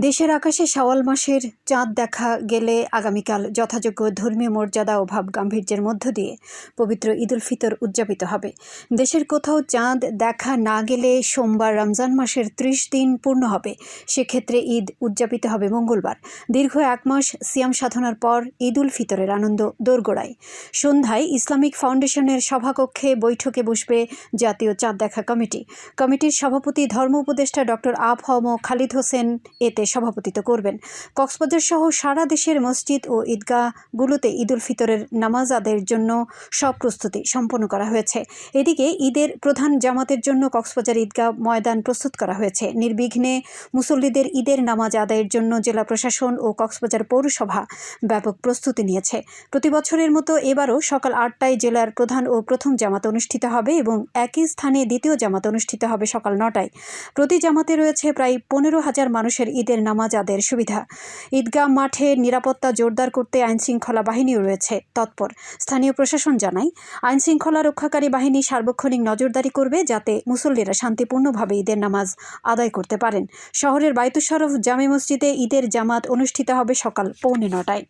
দেশের আকাশে শাওয়াল মাসের চাঁদ দেখা গেলে আগামীকাল যথাযোগ্য ধর্মীয় মর্যাদা ও ভাব গাম্ভীর্যের মধ্য দিয়ে পবিত্র ঈদুল ফিতর উদযাপিত হবে। দেশের কোথাও চাঁদ দেখা না গেলে সোমবার রমজান মাসের ত্রিশ দিন পূর্ণ হবে। সেক্ষেত্রে ঈদ উদযাপিত হবে মঙ্গলবার। দীর্ঘ এক মাস সিয়াম সাধনার পর ঈদ উল ফিতরের আনন্দ দোরগোড়ায়। সন্ধ্যায় ইসলামিক ফাউন্ডেশনের সভাকক্ষে বৈঠকে বসবে জাতীয় চাঁদ দেখা কমিটি। কমিটির সভাপতি ধর্ম উপদেষ্টা ডক্টর আফ হম খালিদ হোসেন এতে সভাপতিত্ব করবেন। কক্সবাজার সহ সারা দেশের মসজিদ ও ঈদগাহগুলোতে ঈদ উল ফিতরের নামাজ আদায়ের জন্য সব প্রস্তুতি সম্পন্ন করা হয়েছে। এদিকে ঈদের প্রধান জামাতের জন্য কক্সবাজার ঈদগাহ ময়দান প্রস্তুত করা হয়েছে। নির্বিঘ্নে মুসল্লিদের ঈদের নামাজ আদায়ের জন্য জেলা প্রশাসন ও কক্সবাজার পৌরসভা ব্যাপক প্রস্তুতি নিয়েছে। প্রতি বছরের মতো এবারও সকাল আটটায় জেলার প্রধান ও প্রথম জামাত অনুষ্ঠিত হবে এবং একই স্থানে দ্বিতীয় জামাত অনুষ্ঠিত হবে সকাল নটায়। প্রতি জামাতে রয়েছে প্রায় পনেরো হাজার মানুষের ঈদের নামাজ আদের সুবিধা। ঈদগাহ মাঠে নিরাপত্তা জোরদার করতে আইনশৃঙ্খলা বাহিনীও রয়েছে। তৎপর, স্থানীয় প্রশাসন জানায়, আইনশৃঙ্খলা রক্ষাকারী বাহিনী সার্বক্ষণিক নজরদারি করবে যাতে মুসল্লিরা শান্তিপূর্ণভাবে ঈদের নামাজ আদায় করতে পারেন। শহরের বাইতুশরফ জামে মসজিদে ঈদের জামাত অনুষ্ঠিত হবে সকাল পৌনে নটায়।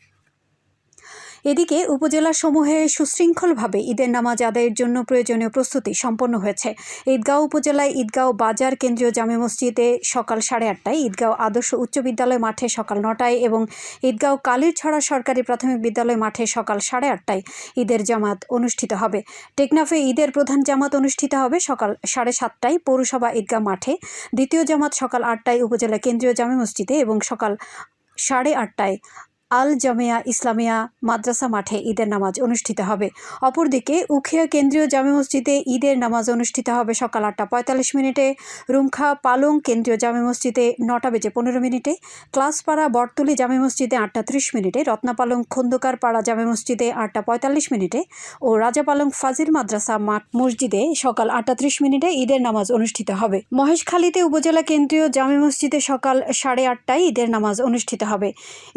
এদিকে উপজেলাসমূহে সুশৃঙ্খলভাবে ঈদের নামাজ আদায়ের জন্য প্রয়োজনীয় প্রস্তুতি সম্পন্ন হয়েছে। ঈদগাঁও উপজেলায় ঈদগাঁও বাজার কেন্দ্রীয় জামে মসজিদে সকাল সাড়ে আটটায়, ঈদগাঁও আদর্শ উচ্চ বিদ্যালয় মাঠে সকাল নটায় এবং ঈদগাঁও কালীরছড়া সরকারি প্রাথমিক বিদ্যালয় মাঠে সকাল সাড়ে আটটায় ঈদের জামাত অনুষ্ঠিত হবে। টেকনাফে ঈদের প্রধান জামাত অনুষ্ঠিত হবে সকাল সাড়ে সাতটায়, পৌরসভা ঈদগাহ মাঠে। দ্বিতীয় জামাত সকাল আটটায় উপজেলা কেন্দ্রীয় জামে মসজিদে এবং সকাল সাড়ে আটটায় আল জামিয়া ইসলামিয়া মাদ্রাসা মাঠে ঈদের নামাজ অনুষ্ঠিত হবে। অপরদিকে উখিয়া কেন্দ্রীয় জামে মসজিদে ঈদের নামাজ অনুষ্ঠিত হবে সকাল আটটা পঁয়তাল্লিশ মিনিটে। রুমখা পালং কেন্দ্রীয় জামে মসজিদে নটা বেজে পনেরো মিনিটে। ক্লাসপাড়া বটতলি জামে মসজিদে আটটা ত্রিশ মিনিটে। রত্নাপালং খন্দকার পাড়া জামে মসজিদে আটটা পঁয়তাল্লিশ মিনিটে। ও রাজাপালং ফাজিল মাদ্রাসা মাঠ মসজিদে সকাল আটটা ত্রিশ মিনিটে ঈদের নামাজ অনুষ্ঠিত হবে। মহেশখালীতে উপজেলা কেন্দ্রীয় জামে মসজিদে সকাল সাড়ে আটটায় ঈদের নামাজ অনুষ্ঠিত হবে।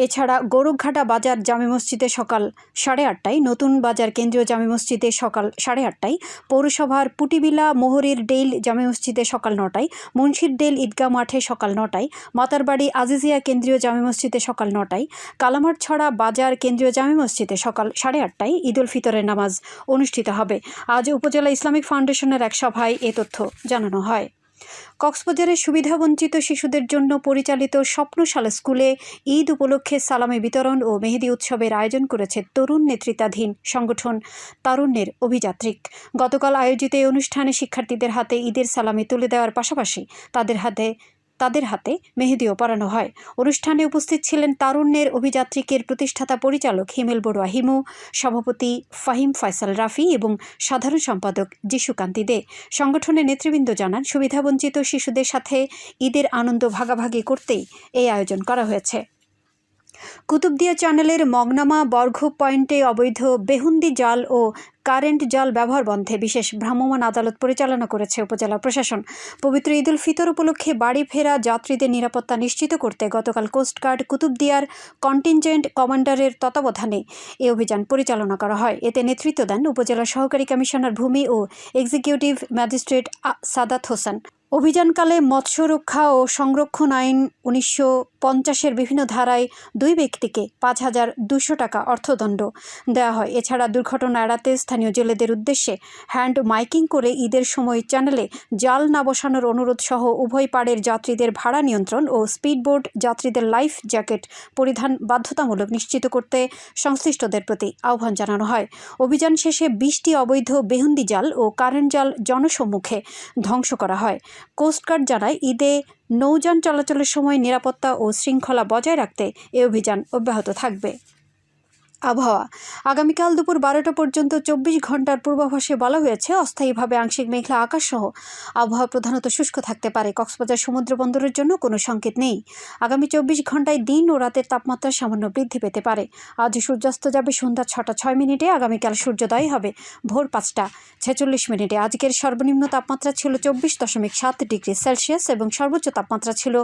এছাড়া গোরখঘাটা বাজার জামে মসজিদে সকাল সাড়ে আটটায়, নতুন বাজার কেন্দ্রীয় জামে মসজিদে সকাল সাড়ে আটটায়, পৌরসভার পুটিবিলা মোহরের ডেইল জামে মসজিদে সকাল নটায়, মুন্সির ডেল ঈদগাহ মাঠে সকাল নটায়, মাতারবাড়ি আজিজিয়া কেন্দ্রীয় জামে মসজিদে সকাল নটায় কালামারছড়া বাজার কেন্দ্রীয় জামে মসজিদে সকাল সাড়ে আটটায় ঈদ উল ফিতরের নামাজ অনুষ্ঠিত হবে। আজ উপজেলা ইসলামিক ফাউন্ডেশনের এক সভায় এ তথ্য জানানো হয়। কক্সবাজারের সুবিধাবঞ্চিত শিশুদের জন্য পরিচালিত স্বপ্নশালা স্কুলে ঈদ উপলক্ষে সালামি বিতরণ ও মেহেদি উৎসবের আয়োজন করেছে তরুণ নেতৃত্বাধীন সংগঠন তারুণ্যের অভিযাত্রিক। গতকাল আয়োজিত এই অনুষ্ঠানে শিক্ষার্থীদের হাতে ঈদের সালামি তুলে দেওয়ার পাশাপাশি তাদের হাতে তাদের হাতে মেহেদিও পরানো হয়। অনুষ্ঠানে উপস্থিত ছিলেন তারুণ্যের অভিযাত্রীকের প্রতিষ্ঠাতা পরিচালক হিমেল বড়ুয়া হিমু, সভাপতি ফাহিম ফয়সাল রাফি এবং সাধারণ সম্পাদক যিশুকান্তি দে। সংগঠনের নেতৃবৃন্দ জানান, সুবিধাবঞ্চিত শিশুদের সাথে ঈদের আনন্দ ভাগাভাগি করতেই এই আয়োজন করা হয়েছে। কুতুবদিয়া চ্যানেলের মগনামা বর্ঘ পয়েন্টে অবৈধ বেহুন্দি জাল ও কারেন্ট জাল ব্যবহার বন্ধে বিশেষ ভ্রাম্যমাণ আদালত পরিচালনা করেছে উপজেলা প্রশাসন। পবিত্র ঈদুল ফিতর উপলক্ষে বাড়ি ফেরা যাত্রীদের নিরাপত্তা নিশ্চিত করতে গতকাল কোস্টগার্ড কুতুবদিয়ার কন্টিনজেন্ট কমান্ডারের তত্ত্বাবধানে এ অভিযান পরিচালনা করা হয়। এতে নেতৃত্ব দেন উপজেলা সহকারী কমিশনার ভূমি ও এক্সিকিউটিভ ম্যাজিস্ট্রেট সাদাত হোসেন। অভিযানকালে মৎস্য রক্ষা ও সংরক্ষণ আইন উনিশশো পঞ্চাশের বিভিন্ন ধারায় দুই ব্যক্তিকে পাঁচ হাজার দুশো টাকা অর্থদণ্ড দেওয়া হয়। এছাড়া দুর্ঘটনা এড়াতে স্থানীয় জেলেদের উদ্দেশ্যে হ্যান্ড মাইকিং করে ঈদের সময় চ্যানেলে জাল না বসানোর অনুরোধ সহ উভয় পাড়ের যাত্রীদের ভাড়া নিয়ন্ত্রণ ও স্পিডবোর্ড যাত্রীদের লাইফ জ্যাকেট পরিধান বাধ্যতামূলক নিশ্চিত করতে সংশ্লিষ্টদের প্রতি আহ্বান জানানো হয়। অভিযান শেষে বিশটি অবৈধ বেহুন্দি জাল ও কারেন্ট জাল জনসম্মুখে ধ্বংস করা হয়। কোস্টগার্ড জানায়, ঈদে নৌযান চলাচলের সময় নিরাপত্তা ও শৃঙ্খলা বজায় রাখতে এ অভিযান অব্যাহত থাকবে। আবহাওয়া। আগামীকাল দুপুর বারোটা পর্যন্ত চব্বিশ ঘণ্টার পূর্বাভাসে বলা হয়েছে, অস্থায়ীভাবে আংশিক মেঘলা আকাশ সহ আবহাওয়া প্রধানত শুষ্ক থাকতে পারে। কক্সবাজার সমুদ্র বন্দরের জন্য কোনো সংকেত নেই। আগামী চব্বিশ ঘন্টায় দিন ও রাতের তাপমাত্রা সামান্য বৃদ্ধি পেতে পারে। আজ সূর্যাস্ত যাবে সন্ধ্যা ছটা ছয় মিনিটে, আগামীকাল সূর্যোদয় হবে ভোর পাঁচটা ছেচল্লিশ মিনিটে। আজকের সর্বনিম্ন তাপমাত্রা ছিল চব্বিশ দশমিক সাত ডিগ্রি সেলসিয়াস এবং সর্বোচ্চ তাপমাত্রা ছিল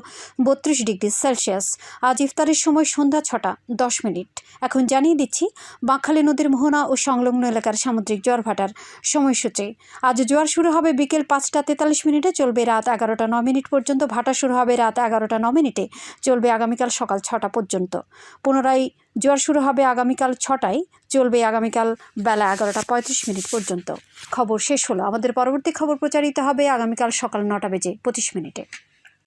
বত্রিশ ডিগ্রি সেলসিয়াস। আজ ইফতারের সময় সন্ধ্যা ছটা দশ মিনিট। এখন জানিয়ে দিচ্ছি। বাঁকখালী নদীর মোহনা ও সংলগ্ন এলাকার সামুদ্রিক জোয়ার ভাটার সময়সূচি। আজ জোয়ার শুরু হবে বিকেল পাঁচটা তেতাল্লিশ মিনিটে, চলবে রাত এগারোটা ন মিনিট পর্যন্ত, ভাটা শুরু হবে রাত এগারোটা ন মিনিটে, চলবে আগামীকাল সকাল ছটা পর্যন্ত। পুনরায় জোয়ার শুরু হবে আগামীকাল ছটায়, চলবে আগামীকাল বেলা এগারোটা পঁয়ত্রিশ মিনিট পর্যন্ত। খবর শেষ হলো। আমাদের পরবর্তী খবর প্রচারিত হবে আগামীকাল সকাল নটা বেজে পঁচিশ মিনিটে।